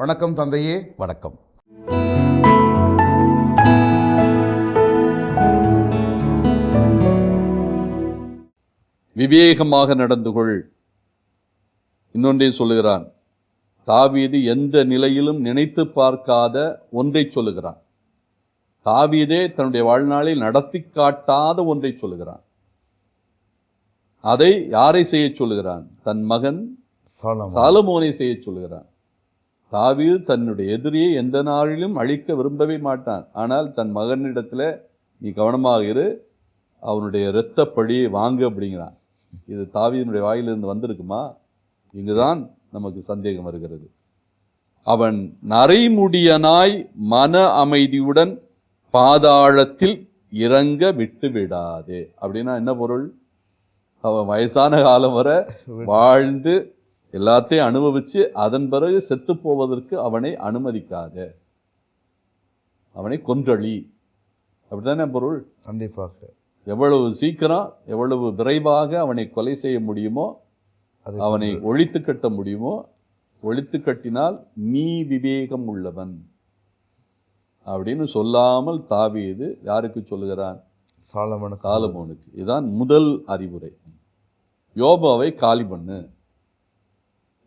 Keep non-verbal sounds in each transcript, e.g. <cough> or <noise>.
வணக்கம் தந்தையே. வணக்கம். விவேகமாக நடந்து கொள். இன்னொன்றையும் சொல்லுகிறான். தாவீது எந்த நிலையிலும் நினைத்து பார்க்காத ஒன்றை சொல்லுகிறான். தாவீதே தன்னுடைய வாழ்நாளில் நடத்தி காட்டாத ஒன்றை சொல்லுகிறான். அதை யாரை செய்ய சொல்லுகிறான்? தன் மகன் சாலமோனை. செய்ய சொல்லுகிறான். தாவீது தன்னுடைய எதிரியை எந்த நாளிலும் அழிக்க விரும்பவே மாட்டான். ஆனால் தன் மகனிடத்தில் நீ கவனமாக இரு அவனுடைய இரத்த பழியை வாங்கு அப்படிங்கிறான். இது தாவீதினுடைய வாயிலிருந்து வந்திருக்குமா? இங்குதான் நமக்கு சந்தேகம் வருகிறது. அவன் நரைமுடியனாய் மன அமைதியுடன் பாதாளத்தில் இறங்க விட்டு விடாதே அப்படின்னா என்ன பொருள்? அவன் வயசான காலம் வரை <laughs> வாழ்ந்து எல்லாத்தையும் அனுபவிச்சு அதன் பிறகு செத்து போவதற்கு அவனை அனுமதிக்காத. அவனை கொன்றளி அப்படித்தானே பொருள்? கண்டிப்பாக. எவ்வளவு சீக்கிரம் எவ்வளவு விரைவாக அவனை கொலை செய்ய முடியுமோ அவனை ஒழித்து கட்ட முடியுமோ ஒழித்து கட்டினால் நீ விவேகம் உள்ளவன். அப்படின்னு சொல்லாமல் தாவீது யாருக்கு சொல்லுகிறான்? சாலமன சாலமோனுக்கு. இதுதான் முதல் அறிவுரை. யோபாவை காலி பண்ணு.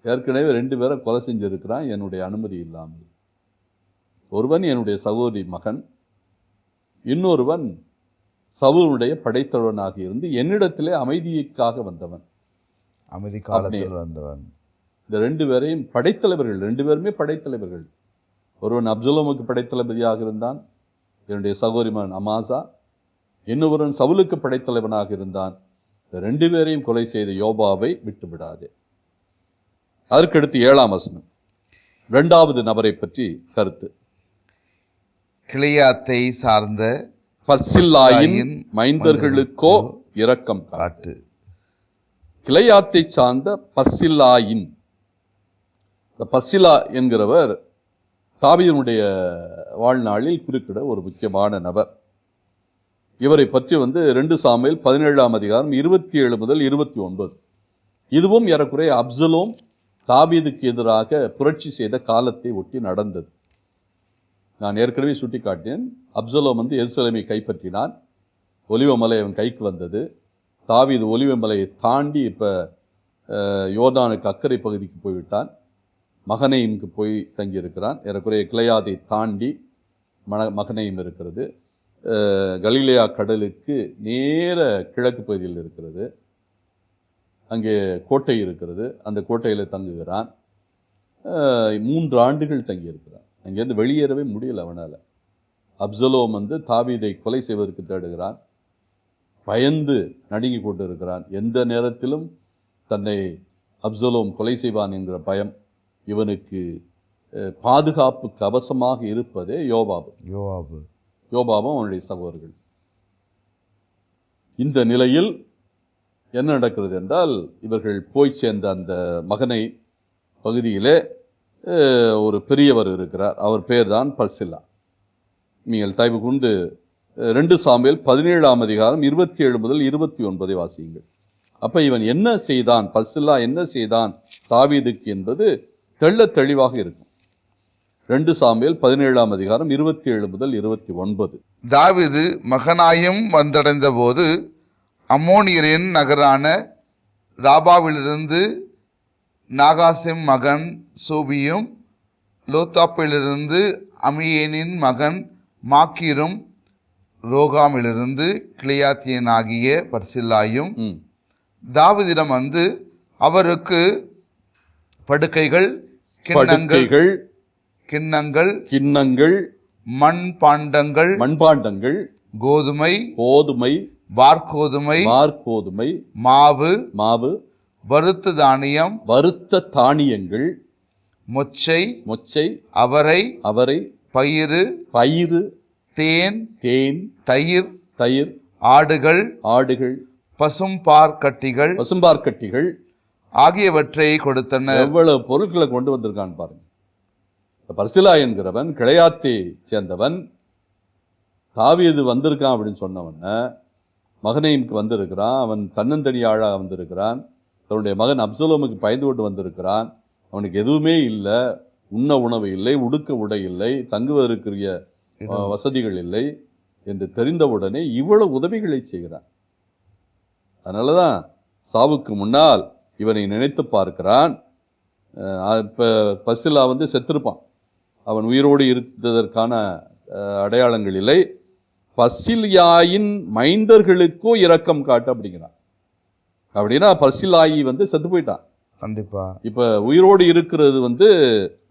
ஏற்கனவே ரெண்டு பேரை கொலை செஞ்சிருக்கிறான் என்னுடைய அனுமதி இல்லாமல். ஒருவன் என்னுடைய சகோதரி மகன் இன்னொருவன் சவுலுடைய படைத்தலைவனாக இருந்து என்னிடத்திலே அமைதிக்காக வந்தவன். அமைதி காலத்தில் வந்தவன். இந்த ரெண்டு பேரையும் படைத்தலைவர்கள் ரெண்டு பேருமே படைத்தலைவர்கள். ஒருவன் அப்துல்லமுக்கு படைத்தளபதியாக இருந்தான் என்னுடைய சகோதரி மகன் அமாசா இன்னொருவன் சவுலுக்கு படைத்தலைவனாக இருந்தான். இந்த ரெண்டு பேரையும் கொலை செய்த யோபாவை விட்டு விடாதே அதற்கடுத்து ஏழாம் வசனம். இரண்டாவது நபரை பற்றி கருத்து. கிளையாத்தை சார்ந்த பர்சில்லாயின் மைந்தர்களுக்கோ இரக்கம் காட்டு. கிளையாத்தை சார்ந்த பர்சில்லாயின். இந்த பர்சிலா என்கிறவர் தாவீதனுடைய வாழ்நாளில் குறுக்கிட ஒரு முக்கியமான நபர். இவரை பற்றி வந்து ரெண்டு சாமையில் பதினேழாம் அதிகாரம் இருபத்தி ஏழு முதல் இருபத்தி ஒன்பது. இதுவும் ஏறக்குறைய அப்சலோம் தாபீதுக்கு எதிராக புரட்சி செய்த காலத்தை ஒட்டி நடந்தது. நான் ஏற்கனவே சுட்டிக்காட்டினேன் அப்சலோம் வந்து எருசலேமை கைப்பற்றினான் ஒலிவமலை அவன் கைக்கு வந்தது. தாவீது ஒலிவமலையை தாண்டி இப்போ யோதானுக்கு அக்கறை பகுதிக்கு போய்விட்டான். மகனையும்க்கு போய் தங்கியிருக்கிறான். ஏறக்குறைய கிளையாதை தாண்டி மன மகனையும் இருக்கிறது. கலிலியா கலிலேயா கடலுக்கு நேர கிழக்கு பகுதியில் இருக்கிறது. அங்கே கோட்டை இருக்கிறது. அந்த கோட்டையில் தங்குகிறான். மூன்று ஆண்டுகள் தங்கியிருக்கிறான். அங்கேருந்து வெளியேறவே முடியல அவனால். அப்சலோம் வந்து தாவீதை கொலை செய்வதற்கு தேடுகிறான். பயந்து நடுங்கி கொண்டிருக்கிறான். எந்த நேரத்திலும் தன்னை அப்சலோம் கொலை செய்வான் என்கிற பயம் இவனுக்கு பாதுகாப்பு கவசமாக இருப்பதே யோபாபு யோவாபு. யோபாவும் அவனுடைய சகோதரர்கள். இந்த நிலையில் என்ன நடக்கிறது என்றால் இவர்கள் போய் சேர்ந்த அந்த மகனை பகுதியிலே ஒரு பெரியவர் இருக்கிறார். அவர் பேர் தான் பர்சில்லா நீங்கள் தயவு கொண்டு ரெண்டு சாமியில் பதினேழாம் அதிகாரம் இருபத்தி ஏழு முதல் இருபத்தி ஒன்பதை வாசியுங்கள். அப்போ இவன் என்ன செய்தான்? பர்சில்லா என்ன செய்தான்? தாவீதுக்கு என்பது தெள்ளத் தெளிவாக இருக்கும். ரெண்டு சாமியல் பதினேழாம் அதிகாரம் இருபத்தி ஏழு முதல் இருபத்தி ஒன்பது தாவீது மகனாயும் வந்தடைந்த போது அம்மோனியரின் நகரான ராபாவிலிருந்து நாகாசிம் மகன் சூபியும் லோத்தாப்பிலிருந்து அமியேனின் மகன் மாக்கீரும் ரோகாமிலிருந்து கிளியாத்தியன் ஆகிய பர்சில்லாயும் தாவீதிடம் வந்து அவருக்கு படுக்கைகள் கிண்ணங்கள் கிண்ணங்கள் கிண்ணங்கள் மண் பாண்டங்கள் மண்பாண்டங்கள் கோதுமை கோதுமை வார்கோதுமை மார்கோதுமை மாவு மாவு வறுத்த தானியம் வறுத்த தானியங்கள் மொச்சை மொச்சை அவரை அவரை பயிறு பயிறு தேன் தேன் தயிர் தயிர் ஆடுகள் ஆடுகள் பசும்பார் கட்டிகள் பசும்பார்க்கட்டிகள் ஆகியவற்றை கொடுத்தனர் எவ்வளவு பொருட்களை கொண்டு வந்திருக்கான்னு பாருங்க. பர்சிலா என்கிறவன் கிளையாத்தை சேர்ந்தவன் தாவீது வந்திருக்கான் அப்படின்னு சொன்னவன மகனையுக்கு வந்திருக்கிறான். அவன் தன்னந்தனியாளாக வந்திருக்கிறான். தன்னுடைய மகன் அப்சலோமுக்கு பயந்து கொண்டு வந்திருக்கிறான். அவனுக்கு எதுவுமே இல்லை. உண்ண உணவு இல்லை. உடுக்க உடை இல்லை. தங்குவதற்குரிய வசதிகள் இல்லை என்று தெரிந்தவுடனே இவ்வளவு உதவிகளை செய்கிறான். அதனால தான் சாவுக்கு முன்னால் இவனை நினைத்து பார்க்கிறான். இப்போ பசிலா வந்து செத்திருப்பான். அவன் உயிரோடு இருந்ததற்கான அடையாளங்கள் இல்லை. பசிலியாயின் மைந்தர்களுக்கோ இரக்கம் காட்டு அப்படிங்கிறான் அப்படின்னா பசிலாயி வந்து செத்து போயிட்டான் கண்டிப்பா. இப்போ உயிரோடு இருக்கிறது வந்து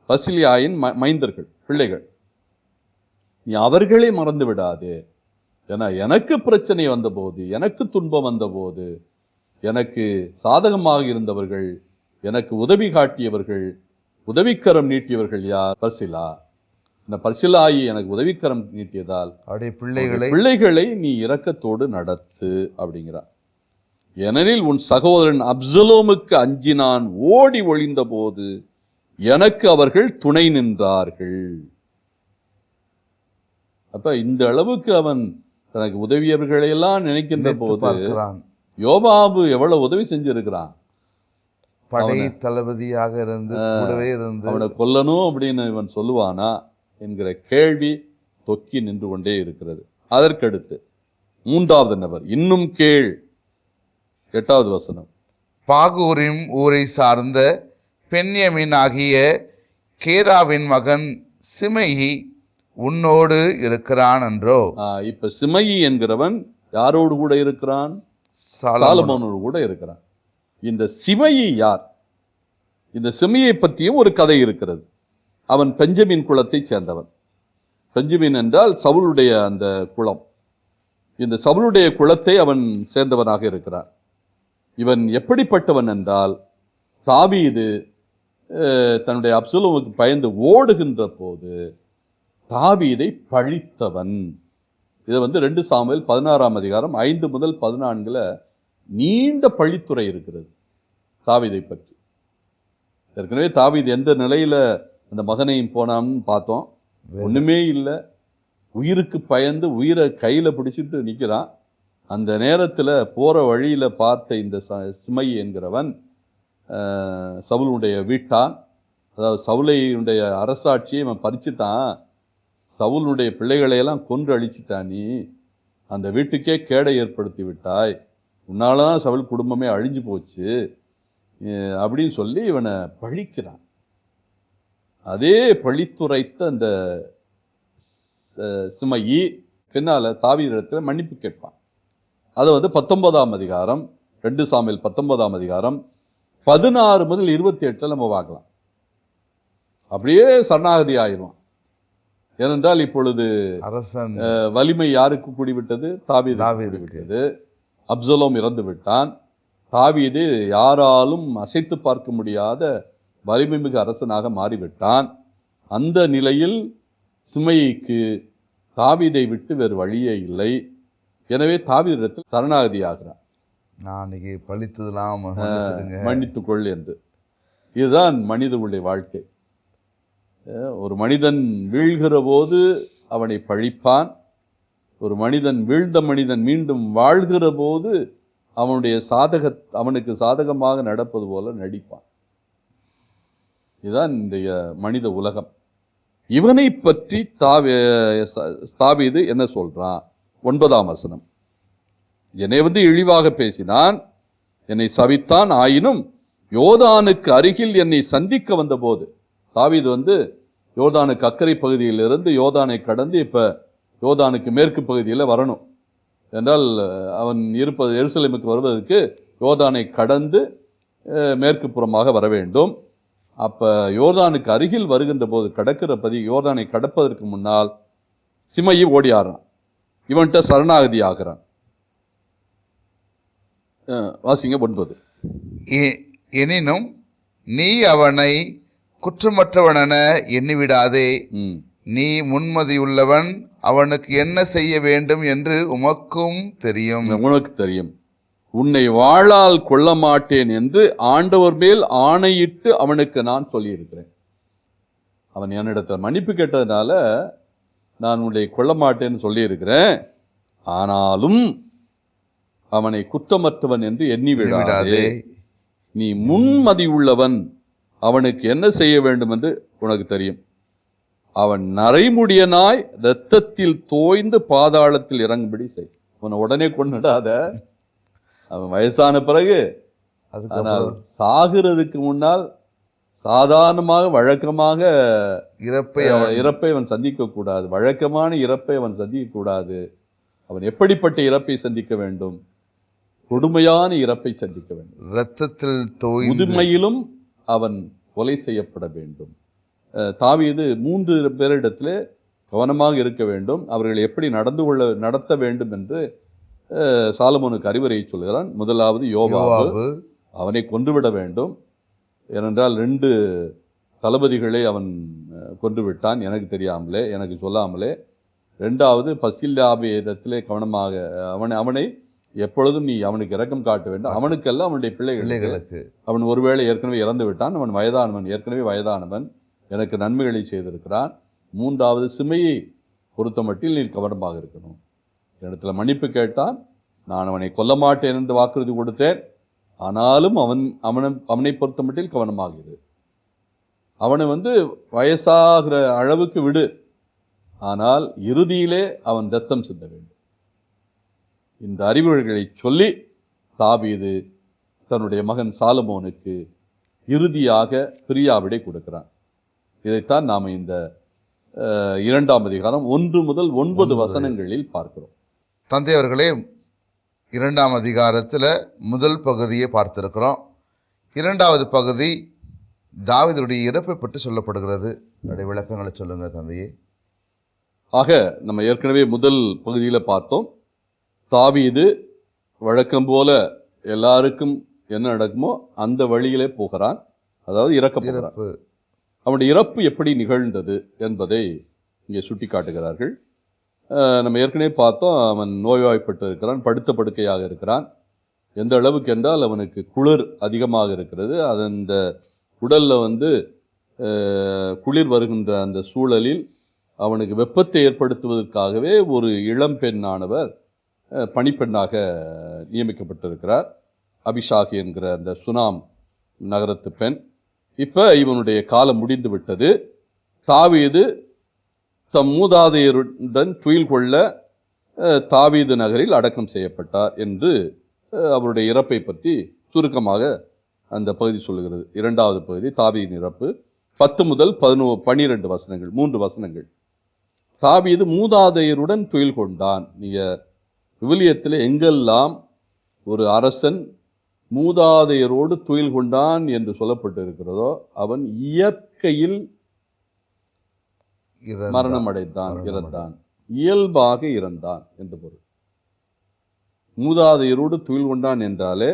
பசிலியாயின் மைந்தர்கள் பிள்ளைகள். நீ அவர்களை மறந்து விடாதே. ஏன்னா எனக்கு பிரச்சனை வந்தபோது எனக்கு துன்பம் வந்தபோது எனக்கு சாதகமாக இருந்தவர்கள் எனக்கு உதவி காட்டியவர்கள் உதவிக்கரம் நீட்டியவர்கள் யார்? பர்சிலா இந்த பர்சிலாயி எனக்கு உதவிக்கரம் நீட்டியதால் அவருடைய பிள்ளைகளை. பிள்ளைகளை நீ இரக்கத்தோடு நடத்து அப்படிங்கிறார் ஏனெனில் உன் சகோதரன் அப்சலோமுக்கு அஞ்சினான் ஓடி ஒளிந்த போது எனக்கு அவர்கள் துணை நின்றார்கள். அப்ப இந்த அளவுக்கு அவன் தனக்கு உதவியவர்களை எல்லாம் நினைக்கின்ற போது யோபாபு எவ்வளவு உதவி செஞ்சிருக்கிறான்? படை தளபதியாக இருந்து கூடவே இருந்து அவனை கொல்லணும் அப்படின்னு இவன் சொல்லுவானா? என்கிற கேள்வி தொக்கி நின்று கொண்டே இருக்கிறது. அதற்கடுத்து மூன்றாவது நபர் இன்னும் கேள். எட்டாவது வசனம். பாகூரிம் ஊரை சார்ந்த பென்யமின் ஆகிய கேராவின் மகன் சிமையி உன்னோடு இருக்கிறான் என்றோ? இப்ப சிமையி என்கிறவன் யாரோடு கூட இருக்கிறான்? சாலமோன். சாலமோனோடு கூட இருக்கிறான். இந்த சிமையி யார்? இந்த சிமையை பற்றியும் ஒரு கதை இருக்கிறது. அவன் பெஞ்சமின் குலத்தைச் சேர்ந்தவன். பெஞ்சமின் என்றால் சவுளுடைய அந்த குளம். இந்த சவுளுடைய குலத்தை அவன் சேர்ந்தவனாக இருக்கிறான். இவன் எப்படிப்பட்டவன் என்றால் தாவீது தன்னுடைய அப்சுலமுக்கு பயந்து ஓடுகின்ற போது தாவீதை பழித்தவன். இதை வந்து ரெண்டு சாமியில் பதினாறாம் அதிகாரம் ஐந்து முதல் பதினான்கில் நீண்ட பழித்துறை இருக்கிறது தாவீதை பற்றி. ஏற்கனவே தாவீது எந்த நிலையில் அந்த மகனையும் போனான்னு பார்த்தோம். ஒண்ணுமே இல்லை. உயிருக்கு பயந்து உயிரை கையில பிடிச்சிட்டு நிற்கிறான் அந்த நேரத்துல போற வழியில பார்த்த இந்த ச- சிமை என்கிறவன் சவுலுடைய வீட்டான். அதாவது சவுலையுடைய அரசாட்சியை அவன் பறிச்சுட்டான். சவுலுடைய பிள்ளைகளையெல்லாம் கொன்று அழிச்சிட்டான் நீ? அந்த வீட்டுக்கே கேடை ஏற்படுத்தி விட்டாய். உன்னால தான் சவுல் குடும்பமே அழிஞ்சு போச்சு. அப்படின்னு சொல்லி இவனை பழிக்கிறான். அதே பழித்துரைத்த அந்த சிமையி பின்னால தாவீரிடத்தில் மன்னிப்பு கேட்பான். அதை வந்து பத்தொன்பதாம் அதிகாரம் ரெண்டு சாமியில் பத்தொன்பதாம் அதிகாரம் பதினாறு முதல் இருபத்தி எட்டில் நம்ம பார்க்கலாம். அப்படியே சரணாகதி ஆயிடுவான் ஏனென்றால் இப்பொழுது அரசன் வலிமை யாருக்கு கூடிவிட்டது? தாவீது. கூடிவிட்டது. அப்சலோம் இறந்து விட்டான் தாவீது யாராலும் அசைத்து பார்க்க முடியாத வலிமைமிகு அரசனாக மாறிவிட்டான். அந்த நிலையில் சிமைக்கு தாவீதை விட்டு வேறு வழியே இல்லை. எனவே தாவீதிடத்தில் சரணாகதி ஆகிறான் நான் இன்னைக்கு பழித்ததெல்லாம் மன்னித்துக்கொள் என்று. இதுதான் மனிதனுடைய வாழ்க்கை. அஹ் ஒரு மனிதன் வீழ்கிற போது அவனை பழிப்பான். ஒரு மனிதன் வீழ்ந்த மனிதன் மீண்டும் வாழ்கிற போது அவனுடைய சாதக அவனுக்கு சாதகமாக நடப்பது போல நடிப்பான். இதுதான் இன்றைய மனித உலகம். இவனை பற்றி தாவி ஸ்தாபீது என்ன சொல்றான்? ஒன்பதாம் வசனம். என்னை வந்து இழிவாக பேசினான் என்னை சவித்தான் ஆயினும் யோதானுக்கு அருகில் என்னை சந்திக்க வந்தபோது தாவீது வந்து யோர்தானுக்கு அக்கறை பகுதியிலிருந்து யோதானை கடந்து இப்போ யோதானுக்கு மேற்கு பகுதியில் வரணும். என்றால் அவன் இருப்பது எருசலேமுக்கு வருவதற்கு யோதானை கடந்து மேற்கு புறமாக வர வேண்டும். அப்போ யோர்தானுக்கு அருகில் வருகின்ற போது கடக்கிற பதி யோர்தானை கடப்பதற்கு முன்னால் சிமையை ஓடியாடுறான். இவன்கிட்ட சரணாகதி ஆகிறான். வாசிங்க ஒன்பது. எனினும் நீ அவனை குற்றமற்றவனென எண்ணிவிடாதே. நீ முன்மதியுள்ளவன் அவனுக்கு என்ன செய்ய வேண்டும் என்று உமக்கும் தெரியும். உனக்கு தெரியும். உன்னை வாளால் கொல்ல மாட்டேன் என்று ஆண்டவர் மேல் ஆணையிட்டு அவனுக்கு நான் சொல்லியிருக்கிறேன். அவன் என்னிடத்தில் மன்னிப்பு கேட்டதுனால நான் உன்னை கொல்ல மாட்டேன்னு சொல்லியிருக்கிறேன். ஆனாலும் அவனை குற்றமற்றவன் என்று எண்ணி விடாதே. நீ முன்மதி உள்ளவன். அவனுக்கு என்ன செய்ய வேண்டும் என்று உனக்கு தெரியும். அவன் நரைமுடியனாய் இரத்தத்தில் தோய்ந்து பாதாளத்தில் இறங்கும்படி செய். அவனை உடனே கொண்டுடாத அவன் வயசான பிறகு ஆனால் சாகிறதுக்கு முன்னால் சாதாரணமாக வழக்கமாக இறப்பை இறப்பை அவன் சந்திக்க கூடாது வழக்கமான இறப்பை அவன் சந்திக்க கூடாது அவன் எப்படிப்பட்ட இறப்பை சந்திக்க வேண்டும்? கொடுமையான இறப்பை சந்திக்க வேண்டும். இரத்தத்தில் முதுமையிலும் அவன் கொலை செய்யப்பட வேண்டும். தாவீது மூன்று பேரிடத்திலே கவனமாக இருக்க வேண்டும். அவர்கள் எப்படி நடந்து கொள்ள நடத்த வேண்டும் என்று சாலமோனுக்கு அறிவுரை சொல்கிறான். முதலாவது யோவாபு. அவனை கொன்றுவிட வேண்டும். ஏனென்றால் ரெண்டு தளபதிகளை அவன் கொன்று விட்டான் எனக்கு தெரியாமலே எனக்கு சொல்லாமலே. ரெண்டாவது பசில்லாபியிடத்திலே கவனமாக அவனை அவனை எப்பொழுதும் நீ அவனுக்கு இரக்கம் காட்ட வேண்டும். அவனுக்கெல்லாம் அவனுடைய பிள்ளைகள் பிள்ளைகளுக்கு. அவன் ஒருவேளை ஏற்கனவே இறந்து விட்டான். அவன் வயதானவன் ஏற்கனவே வயதானவன். எனக்கு நன்மைகளை செய்திருக்கிறான். மூன்றாவது சிமையை பொறுத்தமட்டில் நீ கவனமாக இருக்கணும். இடத்துல மன்னிப்பு கேட்டான். நான் அவனை கொல்ல மாட்டேன் என்று வாக்குறுதி கொடுத்தேன். ஆனாலும் அவன் அவனை அவனை பொறுத்தமட்டில் கவனமாக இரு அவனை வந்து வயசாகிற அளவுக்கு விடு. ஆனால் இறுதியிலே அவன் ரத்தம் சிந்த வேண்டும். இந்த அறிவுரைகளை சொல்லி தாவீது தன்னுடைய மகன் சாலமோனுக்கு இறுதியாக பிரியாவிடை கொடுக்கிறான். இதைத்தான் நாம் இந்த இரண்டாம் அதிகாரம் ஒன்று முதல் ஒன்பது. வசனங்களில் பார்க்கிறோம். தந்தை அவர்களே இரண்டாம் அதிகாரத்தில் முதல் பகுதியை பார்த்திருக்கிறோம். இரண்டாவது பகுதி தாவீதுடைய இறப்பை பற்றி சொல்லப்படுகிறது. அதனுடைய விளக்கங்களை சொல்லுங்க தந்தையே. ஆக நம்ம ஏற்கனவே முதல் பகுதியில் பார்த்தோம். தாவீது வழக்கம் போல எல்லாருக்கும் என்ன நடக்குமோ அந்த வழியிலே போகிறான். அதாவது இறக்க இறப்பு. அவனுடைய இறப்பு எப்படி நிகழ்ந்தது என்பதை இங்கே சுட்டி காட்டுகிறார்கள் நம்ம ஏற்கனவே பார்த்தோம் அவன் நோய்வாய்ப்பட்டு இருக்கிறான் படுத்த படுக்கையாக இருக்கிறான். எந்த அளவுக்கு என்றால் அவனுக்கு குளிர் அதிகமாக இருக்கிறது. அது அந்த உடலில் வந்து குளிர் வருகின்ற அந்த சூழலில் அவனுக்கு வெப்பத்தை ஏற்படுத்துவதற்காகவே ஒரு இளம் பெண்ணானவர் பணிப்பெண்ணாக நியமிக்கப்பட்டிருக்கிறார். அபிஷாக் என்கிற அந்த சுனாம் நகரத்து பெண். இப்போ இவனுடைய காலம் முடிந்து விட்டது தாவீது தம் மூதாதையருடன் துயில் கொள்ள தாவீது நகரில் அடக்கம் செய்யப்பட்டார் என்று அவருடைய இறப்பை பற்றி சுருக்கமாக அந்த பகுதி சொல்லுகிறது. இரண்டாவது பகுதி தாவீதின் இறப்பு. பத்து முதல் பதினோ பனிரெண்டு வசனங்கள் மூன்று வசனங்கள். தாவீது மூதாதையருடன் துயில் கொண்டான். நீங்கள் விவிலியத்தில் எங்கெல்லாம் ஒரு அரசன் மூதாதையரோடு துயில் கொண்டான் என்று சொல்லப்பட்டு இருக்கிறதோ அவன் இயற்கையில் மரணம் அடைந்தான் இறந்தான். இயல்பாக இறந்தான் என்று பொருள். மூதாதையரோடு துயில் கொண்டான் என்றாலே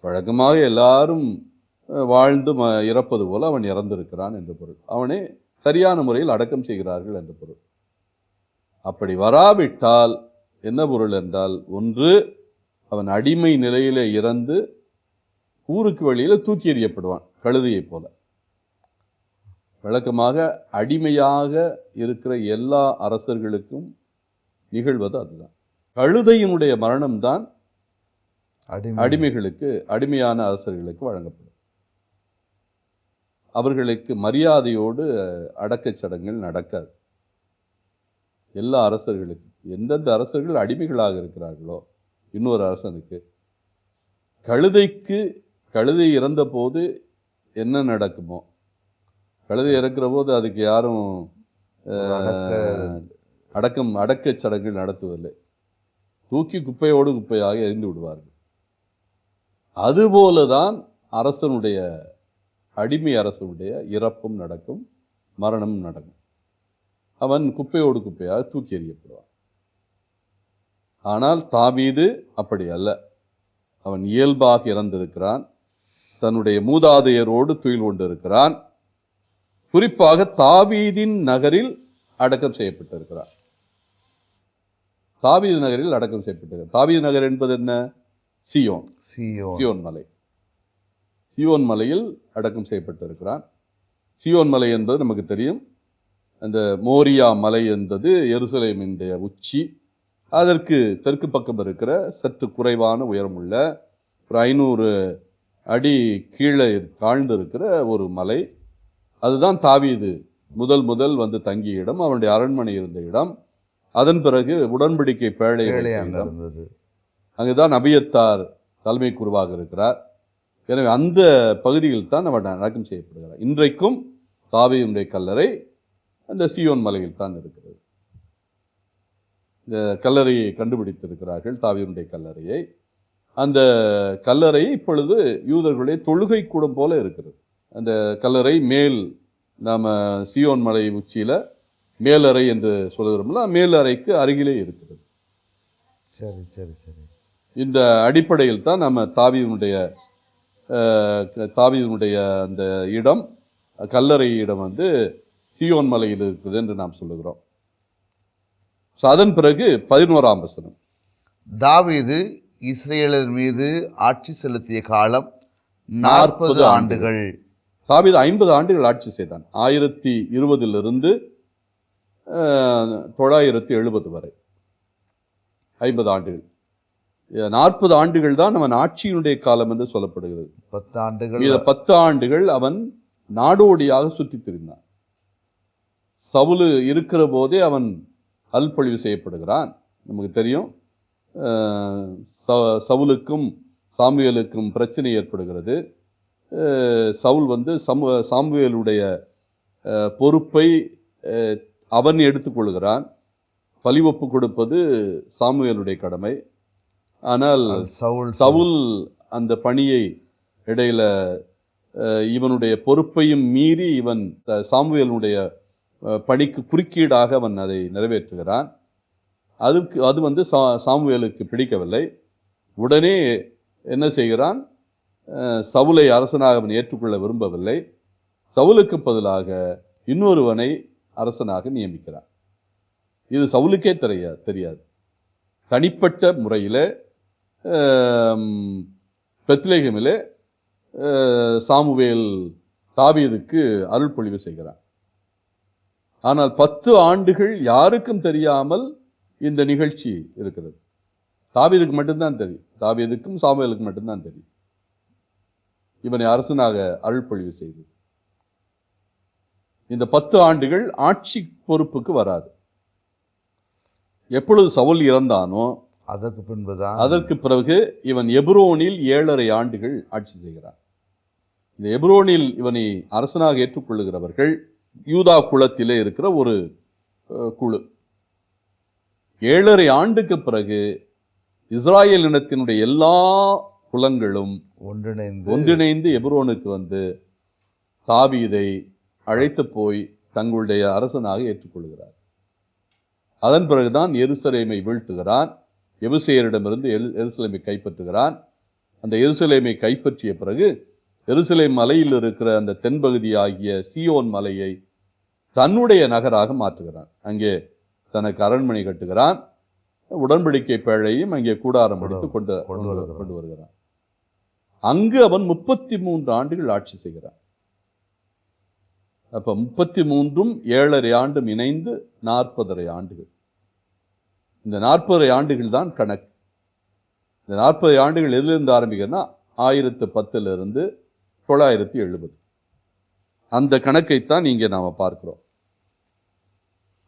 வழக்கமாக எல்லாரும் வாழ்ந்து ம இறப்பது போல அவன் இறந்திருக்கிறான் என்று பொருள். அவனை சரியான முறையில் அடக்கம் செய்கிறார்கள் என்று பொருள். அப்படி வராவிட்டால் என்ன பொருள் என்றால் ஒன்று அவன் அடிமை நிலையிலே இறந்து ஊருக்கு வெளியில தூக்கி எறியப்படுவான் கழுதையைப் போல. வழக்கமாக அடிமையாக இருக்கிற எல்லா அரசர்களுக்கும் நிகழ்வது அதுதான். கழுதையினுடைய மரணம்தான் அடிமை. அடிமைகளுக்கு அடிமையான அரசர்களுக்கு வழங்கப்படும். அவர்களுக்கு மரியாதையோடு அடக்கச் சடங்குகள் நடக்காது. எல்லா அரசர்களுக்கும் எந்தெந்த அரசர்கள் அடிமைகளாக இருக்கிறார்களோ இன்னொரு அரசனுக்கு கழுதைக்கு கழுதை இறந்த போது என்ன நடக்குமோ கழுதை இறக்குற போது அதுக்கு யாரும் அடக்கம் அடக்கச் சடங்கு நடத்துவதில்லை. தூக்கி குப்பையோடு குப்பையாக எறிந்து விடுவார்கள். அதுபோல தான் அரசனுடைய அடிமை அரசனுடைய இறப்பும் நடக்கும் மரணமும் நடக்கும். அவன் குப்பையோடு குப்பையாக தூக்கி எறியப்படுவான். ஆனால் தாவீது அப்படி அல்ல. அவன் இயல்பாக இறந்திருக்கிறான். தன்னுடைய மூதாதையரோடு துயில் கொண்டிருக்கிறான். குறிப்பாக தாவீதின் நகரில் அடக்கம் செய்யப்பட்டிருக்கிறார். தாவீது நகரில் அடக்கம் செய்யப்பட்டிருக்கிறார். தாவீது நகர் என்பது என்ன? சியோன். சியோன். சியோன் மலை. சியோன் மலையில் அடக்கம் செய்யப்பட்டிருக்கிறான் சியோன் மலை என்பது நமக்கு தெரியும். அந்த மோரியா மலை என்பது எருசலேமினுடைய உச்சி. அதற்கு தெற்கு பக்கம் இருக்கிற சற்று குறைவான உயரமுள்ள ஒரு ஐநூறு அடி கீழே தாழ்ந்து இருக்கிற ஒரு மலை. அதுதான் தாவீது. முதல் முதல் வந்து தங்கிய இடம் அவனுடைய அரண்மனை இருந்த இடம். அதன் பிறகு உடன்படிக்கை பேழை. இருந்தது. அங்குதான் அபியத்தார் தலைமை குருவாக இருக்கிறார். எனவே அந்த பகுதியில் தான் அவர் அடக்கம் செய்யப்படுகிறார் இன்றைக்கும் தாவீதுடைய கல்லறை அந்த சியோன் மலையில் தான் இருக்கிறது. இந்த கல்லறையை கண்டுபிடித்திருக்கிறார்கள் தாவீதுடைய கல்லறையை. அந்த கல்லறை இப்பொழுது யூதர்களுடைய தொழுகை கூடம் போல இருக்கிறது. அந்த கல்லறை மேல் நாம சியோன் மலை உச்சியில மேலறை என்று சொல்லுகிறோம்ல மேலறைக்கு அருகிலே இருக்கிறது. சரி சரி சரி. இந்த அடிப்படையில் தான் நம்ம தாவீதுனுடைய அஹ், தாவீதுனுடைய அந்த இடம் கல்லறை இடம் வந்து சியோன் மலையில் இருக்குது என்று நாம் சொல்லுகிறோம். So, அதன் பிறகு பதினோராம் வசனம். தாவீது இஸ்ரேலர் மீது ஆட்சி செலுத்திய காலம் நாற்பது 40 ஆண்டுகள். தாவீது ஐம்பது ஆண்டுகள் ஆட்சி செய்தான். ஆயிரத்தி இருபதிலிருந்து தொள்ளாயிரத்தி எழுபது வரை. ஐம்பது ஆண்டுகள். நாற்பது ஆண்டுகள் தான் அவன் ஆட்சியினுடைய காலம் என்று சொல்லப்படுகிறது. பத்து ஆண்டுகள் மீத பத்து ஆண்டுகள் அவன் நாடோடியாக சுற்றித் திரிந்தான். சவுலு இருக்கிற போதே அவன் அல்பொழிவு செய்யப்படுகிறான். நமக்கு தெரியும். சவுலுக்கும் சாமுவேலுக்கும் பிரச்சனை ஏற்படுகிறது. சவுல் வந்து சமு சாமுவேலுடைய பொறுப்பை அவன் எடுத்துக்கொள்கிறான் பழி ஒப்பு கொடுப்பது சாமுவேலுடைய கடமை. ஆனால் சவுல் சவுல். அந்த பணியை இடையில இவனுடைய பொறுப்பையும் மீறி இவன் த- சாமுவேலுடைய பணிக்கு குறுக்கீடாக அவன் அதை நிறைவேற்றுகிறான். அதுக்கு அது வந்து சா சாமுவேலுக்கு பிடிக்கவில்லை. உடனே என்ன செய்கிறான்? சவுலை அரசனாக அவன் ஏற்றுக்கொள்ள விரும்பவில்லை. சவுலுக்கு பதிலாக இன்னொருவனை அரசனாக நியமிக்கிறான். இது சவுலுக்கே தெரியாது தெரியாது. தனிப்பட்ட முறையில் பெத்லேகமிலே சாமுவேல் தாவீதுக்கு அருள் பொழிவு செய்கிறான். ஆனால் பத்து ஆண்டுகள் யாருக்கும் தெரியாமல் இந்த நிகழ்ச்சி இருக்கிறது. தாவீதுக்கு மட்டும்தான் தெரியும். தாவீதுக்கும் சாமுவேலுக்கு மட்டும்தான் தெரியும். இவனை அரசனாக அருள் பொழிவு செய்து. இந்த பத்து ஆண்டுகள் ஆட்சி பொறுப்புக்கு வராது. எப்பொழுது சவுல் இறந்தானோ அதற்கு பின்புதான் அதற்கு பிறகு இவன் எப்ரோனில் ஏழரை ஆண்டுகள் ஆட்சி செய்கிறான். இந்த எப்ரோனில் இவனை அரசனாக ஏற்றுக்கொள்ளுகிறவர்கள் யூதா குலத்திலே இருக்கிற ஒரு குழு. ஏழரை ஆண்டுக்கு பிறகு இஸ்ராயேல் இனத்தினுடைய எல்லா குலங்களும் ஒன்றிணைந்து ஒன்றிணைந்து எப்ரோனுக்கு வந்து தாவீதை அழைத்து போய் தங்களுடைய அரசனாக ஏற்றுக்கொள்கிறார். அதன் பிறகுதான் எருசலேமை வீழ்த்துகிறான். எபுசேயரிடமிருந்து எரு எருசலேமை கைப்பற்றுகிறான். அந்த எருசலேமை கைப்பற்றிய பிறகு எருசலேம் மலையில் இருக்கிற அந்த தென்பகுதியாகிய சியோன் மலையை தன்னுடைய நகராக மாற்றுகிறான். அங்கே தனக்கு அரண்மனை கட்டுகிறான். உடன்படிக்கை பேழையும் அங்கே கூடாரம் எடுத்து கொண்டு கொண்டு கொண்டு வருகிறான். அங்கு அவன் முப்பத்தி மூன்று ஆண்டுகள் ஆட்சி செய்கிறான். அப்போ முப்பத்தி மூன்றும் ஏழரை ஆண்டும் இணைந்து நாற்பதரை ஆண்டுகள். இந்த நாற்பதரை ஆண்டுகள் தான் கணக்கு. இந்த நாற்பது ஆண்டுகள் எதிலிருந்து ஆரம்பிக்கிறதுனா ஆயிரத்து பத்திலிருந்து தொள்ளாயிரத்தி எழுபது. அந்த கணக்கைத்தான் இங்கே நாம் பார்க்கிறோம்.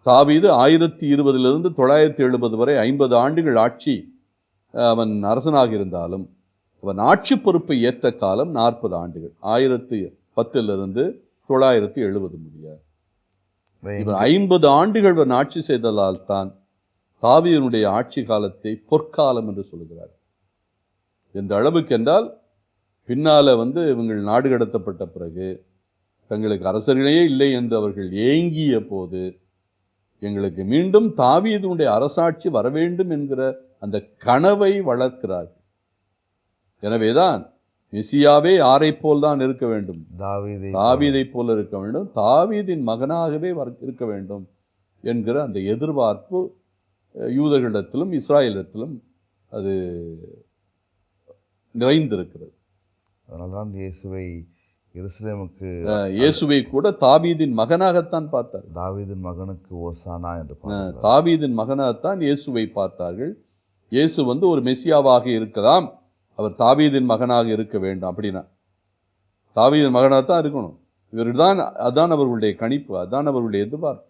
தாவீது ஆயிரத்தி இருபதிலிருந்து தொள்ளாயிரத்தி எழுபது வரை ஐம்பது ஆண்டுகள் ஆட்சி அவன் அரசனாக இருந்தாலும் அவன் ஆட்சி பொறுப்பை ஏற்ற காலம் நாற்பது ஆண்டுகள். ஆயிரத்தி பத்திலிருந்து தொள்ளாயிரத்தி எழுபது முடிய. இவர் ஐம்பது ஆண்டுகள் இவன் ஆட்சி செய்ததால் தான் தாவீதனுடைய ஆட்சி காலத்தை பொற்காலம் என்று சொல்கிறார். எந்த அளவுக்கு என்றால் பின்னால வந்து இவங்கள் நாடு கடத்தப்பட்ட பிறகு தங்களுக்கு அரசர்களே இல்லை என்று அவர்கள் ஏங்கிய போது எங்களுக்கு மீண்டும் தாவீதுடைய அரசாட்சி வர வேண்டும் என்கிற அந்த கனவை வளர்க்கிறார்கள். எனவேதான் மெசியாவே யாரைப் போல் தான் இருக்க வேண்டும். தாவீதை தாவீதைப் போல இருக்க வேண்டும். தாவீதின் மகனாகவே இருக்க வேண்டும் என்கிற அந்த எதிர்பார்ப்பு யூதர்களிடத்திலும் இஸ்ராயலிடத்திலும் அது நிறைந்திருக்கிறது. அதனால்தான் இயேசுவை எருசலேமுக்கு இயேசுவை கூட தாவீதின் மகனாகத்தான் பார்த்தார் தாவீதின் மகனுக்கு ஓசானா என்று. தாவீதின் மகனாகத்தான் இயேசுவை பார்த்தார்கள். இயேசு வந்து ஒரு மெசியாவாக இருக்கலாம். அவர் தாவீதின் மகனாக இருக்க வேண்டும் அப்படின்னா. தாவீதின் மகனாகத்தான் இருக்கணும். இவர்தான் அதான் அவர்களுடைய கணிப்பு அதான் அவர்களுடைய எதிர்பார்ப்பு.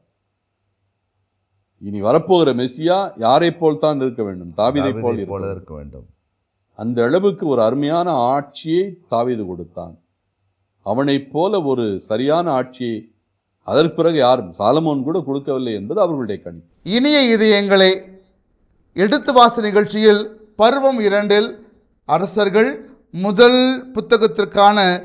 இனி வரப்போகிற மெசியா யாரைப் போல் தான் இருக்க வேண்டும்? தாவீதை போல் இருக்க வேண்டும். இருக்க வேண்டும். அந்த அளவுக்கு ஒரு அருமையான ஆட்சியை தாவீது கொடுத்தான். அவனைப் போல ஒரு சரியான ஆட்சியை அதற்கு பிறகு யாரும் சாலமோன் கூட கொடுக்கவில்லை என்பது அவர்களுடைய கணிப்பு. இனிய இதயங்களை எடுத்து வாச நிகழ்ச்சியில் பருவம் இரண்டில் அரசர்கள் முதல் புத்தகத்திற்கான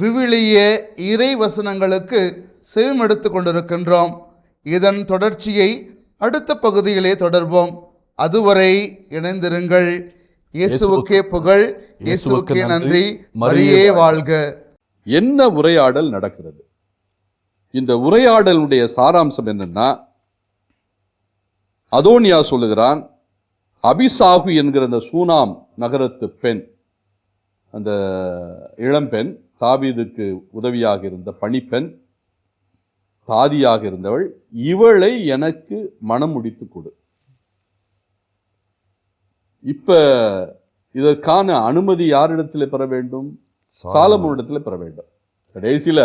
விவிலிய இறை வசனங்களுக்கு செவிமெடுத்து கொண்டிருக்கின்றோம். இதன் தொடர்ச்சியை அடுத்த பகுதியிலே தொடர்வோம். அதுவரை இணைந்திருங்கள். இயேசுவுக்கே புகழ். இயேசுவுக்கே நன்றி. மரியே வாழ்க. என்ன உரையாடல் நடக்கிறது? இந்த உரையாடலுடைய சாராம்சம் என்னன்னா அதோனியா சொல்லுகிறான் அபிசாகு என்கிற அந்த சூனாம் நகரத்து பெண் அந்த இளம்பெண் தாவீதுக்கு உதவியாக இருந்த பணிப்பெண் தாதியாக இருந்தவள் இவளை எனக்கு மனம் முடித்து கொடு. இப்ப இதற்கான அனுமதி யாரிடத்தில் பெற வேண்டும்? சாலமோனிடத்துல பெற வேண்டும். கடைசியில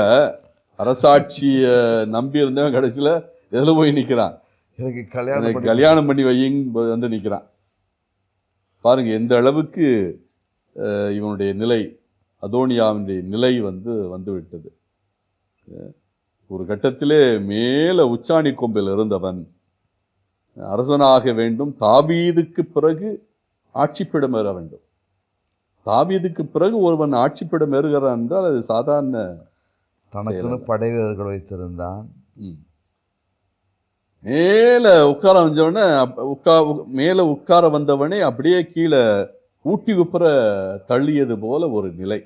அரசாட்சிய நம்பி இருந்தவன் கடைசியில எதுல போய் நிக்கிறான்? எனக்கு கல்யாணம் கல்யாணம் பண்ணி வையிங்க வந்து நிக்கிறான். பாருங்க எந்த அளவுக்கு இவனுடைய நிலை அதோனியாவினுடைய நிலை வந்து வந்து விட்டது அஹ், ஒரு கட்டத்திலே மேல உச்சாணி கொம்பில் இருந்தவன் அரசனாக வேண்டும் தாவீதுக்கு பிறகு ஆட்சிப்பிடம் ஏற வேண்டும். தாவீதுக்கு பிறகு ஒருவன் ஆட்சிப்பிடம் ஏறுகிறான் என்றால் அது சாதாரண தனக்குன்னு படை வீரர்கள் வைத்திருந்தான். மேலே உட்கார வந்தவொடனே அப்- உட்கா மேலே உட்கார வந்தவனே அப்படியே கீழே ஊட்டி உப்புற தள்ளியது போல ஒரு நிலை.